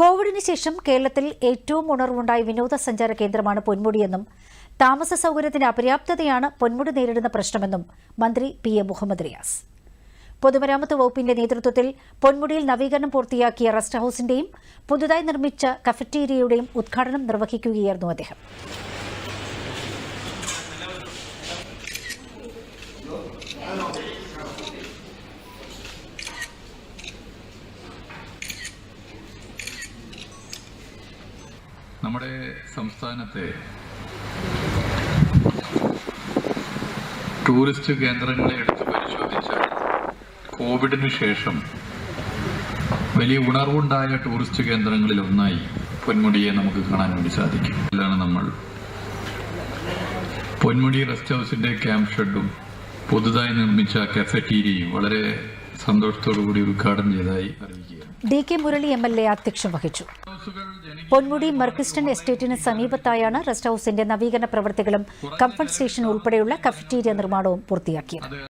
കോവിഡിന് ശേഷം കേരളത്തിൽ ഏറ്റവും ഉണർവുണ്ടായ വിനോദസഞ്ചാര കേന്ദ്രമാണ് പൊന്മുടിയെന്നും താമസ സൗകര്യത്തിന്റെ അപര്യാപ്തതയാണ് പൊന്മുടി നേരിടുന്ന പ്രശ്നമെന്നും മന്ത്രി പി എ മുഹമ്മദ് റിയാസ്. പൊതുമരാമത്ത് വകുപ്പിന്റെ നേതൃത്വത്തിൽ പൊന്മുടിയിൽ നവീകരണം പൂർത്തിയാക്കിയ റെസ്റ്റ് ഹൌസിന്റെയും പുതുതായി നിർമ്മിച്ച കഫറ്റീരിയയുടെയും ഉദ്ഘാടനം നിർവഹിക്കുകയായിരുന്നു അദ്ദേഹം. നമ്മുടെ സംസ്ഥാനത്തെ ടൂറിസ്റ്റ് കേന്ദ്രങ്ങളെ എടുത്ത് പരിശോധിച്ചാൽ കോവിഡിന് ശേഷം വലിയ ഉണർവുണ്ടായ ടൂറിസ്റ്റ് കേന്ദ്രങ്ങളിൽ ഒന്നായി പൊന്മുടിയെ നമുക്ക് കാണാൻ വേണ്ടി സാധിക്കും. ഇതിലാണ് നമ്മൾ പൊന്മുടി റെസ്റ്റ് ഹൗസിന്റെ ക്യാമ്പ് ഷെഡും പുതുതായി നിർമ്മിച്ച കഫറ്റീരിയയും വളരെ സന്തോഷത്തോടു കൂടി ഉദ്ഘാടനം ചെയ്തതായി അറിയിക്കുകയാണ്. D K Murali M L A അധ്യക്ഷം വഹിച്ചു. പൊന്മുടി മർക്കിസ്റ്റൺ എസ്റ്റേറ്റിന് സമീപത്തായാണ് റെസ്റ്റ് ഹൌസിന്റെ നവീകരണ പ്രവൃത്തികളും കംഫർട്ട് സ്റ്റേഷൻ ഉൾപ്പെടെയുള്ള കഫറ്റീരിയ നിർമ്മാണവും പൂർത്തിയാക്കിയത്.